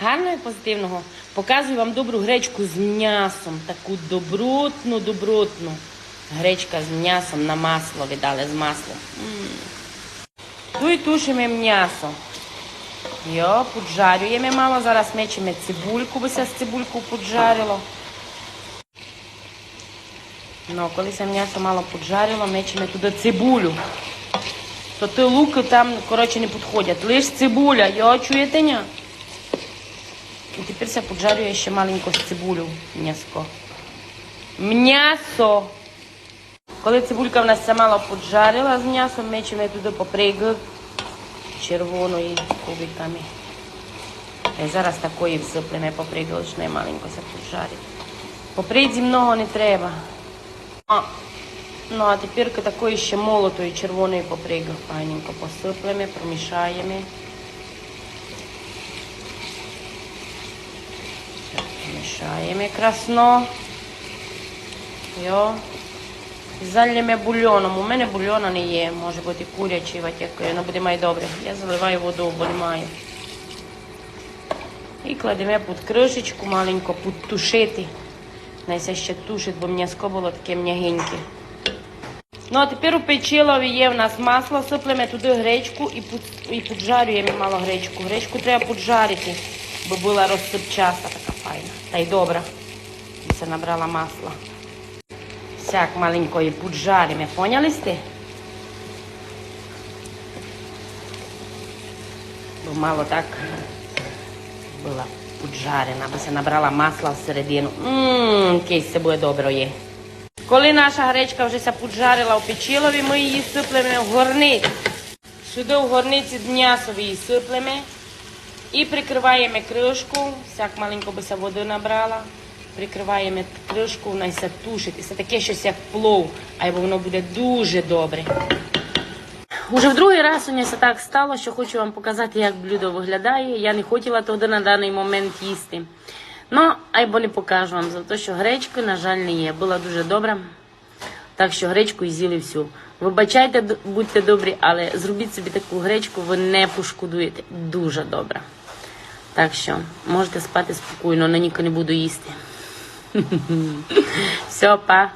гарного і позитивного. Показую вам добру гречку з м'ясом. Таку добротну, добротну. Гречка з м'ясом на масло віддали з маслом. Ту і тушимо м'ясо. Йо, поджарюємо мало. Зараз мечемо цибульку, бо з цибульку поджарило. Ну, коли це м'ясо мало поджарило, мечемо туди цибулю. То ти луки там, коротше, не підходять. Лиш цибуля, йо, чуєте ня? І тепер це поджарює ще маленько цибулю м'яско. М'ясо! Коли цибулька в нас це мало поджарила з м'ясом, мечемо туди папригу червоної кубиками. І зараз такої всиплемо паприги, лише не маленько це поджарить. Паприці много не треба. Ну а тепер такої ще молотої червоної паприги файненько посиплемо, промішаємо. Мішаємо красно. Йо. І Залємо бульйоном. У мене бульйона не є. Може бути курячий, воно буде май добре. Я заливаю воду, бо немає. І кладемо під кришечку маленько, підтушити. Найся ще тушить, бо м'яско було таке м'ягеньке. Ну, а тепер у печилові є в нас масло, сиплемо туди гречку і, під- і поджарюємо мало гречку. Гречку треба поджарити, бо була розсипчаста. Та й добра. І Це набрала масла. Всяк маленько її поджаримо. Поняли сте? Бо мало так була поджарена, бо це набрала масла всередину. Ммм, кейс це буде добре. Коли наша гречка вже ся поджарила у печилові, ми її сиплемо в горниць. Сюди в горниці м'ясові її сиплемо і прикриваємо кришку, всяк маленько би води набрала. Прикриваємо кришку, вона ся тушить. І це таке щось як плов, а воно буде дуже добре. Уже в другий раз у це так стало, що хочу вам показати, як блюдо виглядає. Я не хотіла тоді на даний момент їсти. Ну, айбо не покажу вам за те, що гречки, на жаль, не є. Була дуже добра. Так що гречку і з'їли всю. Вибачайте, будьте добрі, але зробіть собі таку гречку, ви не пошкодуєте. Дуже добре. Так що можете спати спокійно, на ніко не буду їсти. Все, па.